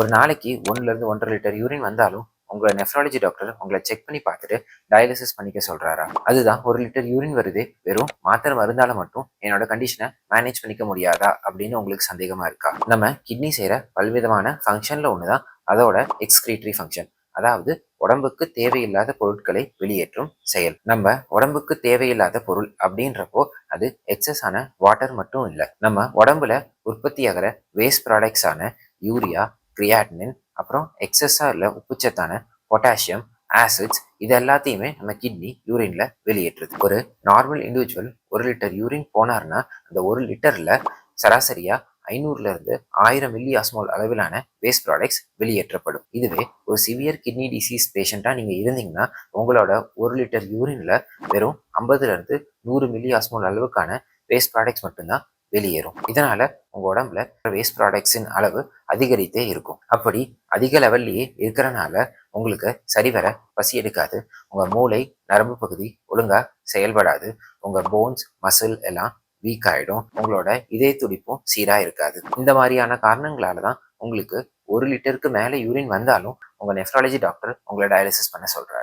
ஒரு நாளைக்கு ஒன்றுலேருந்து ஒன்றரை லிட்டர் யூரின் வந்தாலும் உங்களை நெஃப்ராலஜி டாக்டர் உங்களை செக் பண்ணி பார்த்துட்டு டயாலிசிஸ் பண்ணிக்க சொல்கிறாரா அதுதான் ஒரு லிட்டர் யூரின் வருது. வெறும் மாத்திரை மருந்தால் மட்டும் என்னோட கண்டிஷனை மேனேஜ் பண்ணிக்க முடியாதா? அப்படின்னு உங்களுக்கு சந்தேகமாக இருக்கா? நம்ம கிட்னி செய்கிற பல்விதமான ஃபங்க்ஷனில் ஒன்று தான் அதோட எக்ஸ்கிரீட்டரி ஃபங்க்ஷன் அதாவது உடம்புக்கு தேவையில்லாத பொருட்களை வெளியேற்றும் செயல். நம்ம உடம்புக்கு தேவையில்லாத பொருள் அப்படின்றப்போ அது எக்ஸஸ் ஆன வாட்டர் மட்டும் இல்லை. நம்ம உடம்புல உற்பத்தியாகிற வேஸ்ட் ப்ராடக்ட்ஸான ஆன யூரியா கிரியாட்னின் அப்புறம் எக்ஸஸாக இல்லை உப்புச்சத்தான பொட்டாசியம் ஆசிட்ஸ் இது எல்லாத்தையுமே நம்ம கிட்னி யூரின்ல வெளியேற்றுது. ஒரு நார்மல் இண்டிவிஜுவல் ஒரு லிட்டர் யூரின் போனார்னா அந்த ஒரு லிட்டர்ல சராசரியா ஐநூறுல இருந்து ஆயிரம் மில்லி அஸ்மால் அளவிலான வேஸ்ட் ப்ராடக்ட்ஸ் வெளியேற்றப்படும். இதுவே ஒரு சிவியர் கிட்னி டிசீஸ் பேஷண்ட்டாக நீங்கள் இருந்தீங்கன்னா உங்களோட ஒரு லிட்டர் யூரின்ல வெறும் ஐம்பதுல இருந்து நூறு மில்லி அஸ்மால் அளவுக்கான வேஸ்ட் ப்ராடக்ட்ஸ் மட்டும்தான் வெளியேறும். இதனால உங்க உடம்புல வேஸ்ட் ப்ராடக்ட்ஸின் அளவு அதிகரித்தே இருக்கும். அப்படி அதிக லெவல்லையே இருக்கிறனால உங்களுக்கு சரிவர பசி எடுக்காது. உங்க மூளை நரம்பு பகுதி ஒழுங்கா செயல்படாது. உங்க போன்ஸ் மசில் எல்லாம் வீக் ஆயிடும். உங்களோட இதய துடிப்பும் சீரா இருக்காது. இந்த மாதிரியான காரணங்களால தான் உங்களுக்கு ஒரு லிட்டருக்கு மேலே யூரின் வந்தாலும் உங்க நெஃப்ராலஜி டாக்டர் உங்களை டயாலிசிஸ் பண்ண சொல்றாரு.